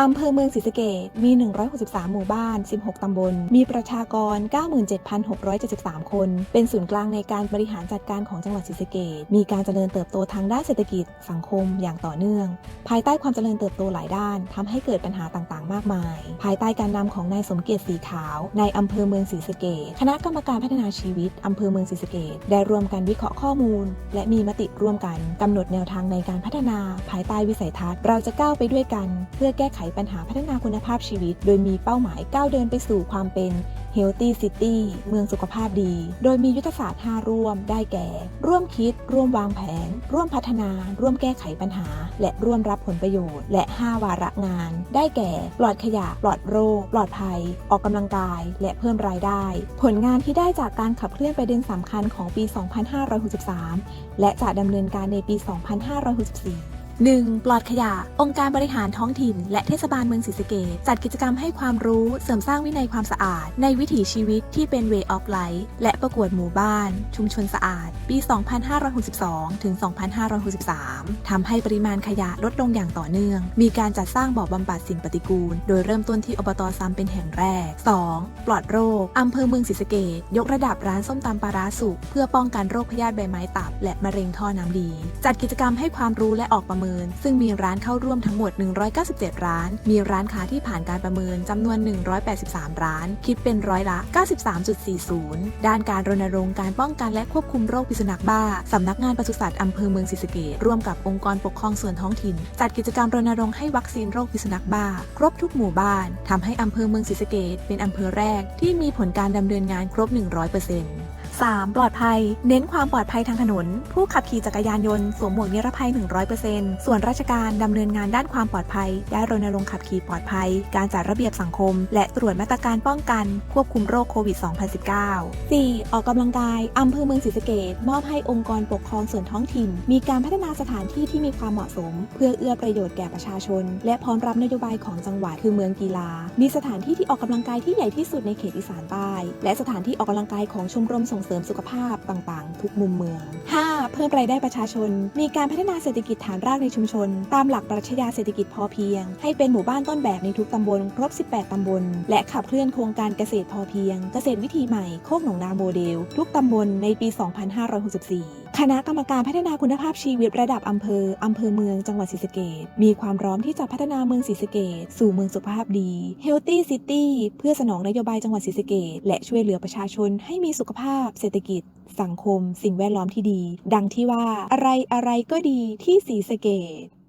อำเภอเมืองศรีสะเกษมี 163 หมู่บ้าน 16 ตำบล มีประชากร 97,673 คน เป็นศูนย์กลางในการบริหารจัดการของจังหวัดศรีสะเกษมีการเจริญเติบโตทางด้านเศรษฐกิจ สังคม อย่างต่อเนื่อง ภายใต้ความเจริญเติบโตหลายด้านทำให้เกิดปัญหาต่างๆ มากมาย ภายใต้การนำของนายสมเกียรติสีขาวในอำเภอเมืองศรีสะเกษคณะกรรมการพัฒนาชีวิตอำเภอเมืองศรีสะเกษได้ร่วมกันวิเคราะห์ข้อมูล และมีมติร่วมกันกำหนดแนวทางในการพัฒนา ภายใต้วิสัยทัศน์ เราจะก้าวไปด้วยกัน เพื่อแก้ไขปัญหาพัฒนาคุณภาพชีวิต โดยมีเป้าหมายก้าวเดินไปสู่ความเป็น Healthy City เมืองสุขภาพดี โดยมียุทธศาสตร์ 5 ร่วม ได้แก่ ร่วมคิด ร่วมวางแผน ร่วมพัฒนา ร่วมแก้ไขปัญหา และร่วมรับผลประโยชน์ และ 5 วาระงาน ได้แก่ ปลอดขยะ ปลอดโรค ปลอดภัย ออกกำลังกาย และเพิ่มรายได้ ผลงานที่ได้จากการขับเคลื่อนประเด็นสำคัญของปี 2563 และจะดำเนินการในปี 2564 1. ปลอดขยะ องค์การบริหารท้องถิ่น และเทศบาลเมืองศรีสะเกษจัดกิจกรรมให้ความรู้เสริมสร้างวินัยความสะอาด ในวิถีชีวิตที่เป็น Way of Life และประกวดหมู่บ้าน ชุมชนสะอาด ปี 2562 ถึง 2563ทำให้ปริมาณขยะลดลงอย่างต่อเนื่อง มีการจัดสร้างบ่อบำบัดสิ่งปฏิกูล โดยเริ่มต้นที่อบตซ้ำเป็นแห่งแรก 2. ปลอดโรคอำเภอเมืองศรีสะเกษยกระดับร้านส้มตำปลาร้าสุกเพื่อป้องกันโรคพยาธิใบไม้ตับ และมะเร็งท่อน้ำดี จัดกิจกรรมให้ความรู้และออกประเมิน ซึ่งมีร้านเข้าร่วมทั้งหมด 197 ร้าน มีร้านค้าที่ผ่านการประเมินจำนวน 183 ร้าน คิดเป็นร้อยละ 93.40 ด้านการรณรงค์การป้องกันและควบคุมโรคพิษสุนัขบ้าสำนักงานปศุสัตว์อำเภอเมืองศรีสะเกษร่วมกับองค์กรปกครองส่วนท้องถิ่น จัดกิจกรรมรณรงค์ให้วัคซีนโรคพิษสุนัขบ้า ครบทุกหมู่บ้านทำให้อำเภอเมืองศรีสะเกษเป็นอำเภอแรก ที่มีผลการดำเนินงานครบ 100% 3. ปลอดภัย เน้นความปลอดภัยทางถนน ผู้ขับขี่จักรยานยนต์สวมหมวกนิรภัย 100%ส่วนราชการดำเนินงานด้านความปลอดภัย ได้รณรงค์ขับขี่ปลอดภัย การจัดระเบียบสังคม และตรวจมาตรการป้องกัน ควบคุมโรคโควิด 2019 4. ออกกำลังกายอำเภอเมืองศรีสะเกษมอบให้องค์กรปกครองส่วนท้องถิ่น มีการพัฒนาสถานที่ที่มีความเหมาะสม เพื่อเอื้อประโยชน์แก่ประชาชน และพร้อมรับนโยบายของจังหวัดคือเมืองกีฬา มีสถานที่ที่ออกกำลังกายที่ใหญ่ที่สุดในเขตอีสานใต้และสถานที่ออกกำลังกายของชมรมส่งเสริมสุขภาพต่างๆ ทุกมุมเมือง 5. เพิ่มรายได้ประชาชน มีการพัฒนาเศรษฐกิจฐานรากในชุมชน ตามหลักปรัชญาเศรษฐกิจพอเพียง ให้เป็นหมู่บ้านต้นแบบในทุกตำบลครบ 18 ตำบล และขับเคลื่อนโครงการเกษตรพอเพียง เกษตรวิธีใหม่โคกหนองนาโมเดล ทุกตำบลในปี 2564 คณะกรรมการพัฒนาคุณภาพชีวิตระดับอำเภอ อำเภอเมืองจังหวัดศรีสะเกดมีความพร้อมที่จะพัฒนาเมืองศรีสะเกดสู่เมืองสุขภาพดี Healthy City เพื่อสนองนโยบายจังหวัดศรีสะเกดและช่วยเหลือประชาชนให้มีสุขภาพ เศรษฐกิจ สังคม สิ่งแวดล้อมที่ดี ดังที่ว่าอะไรอะไรก็ดีที่ศรีสะเกด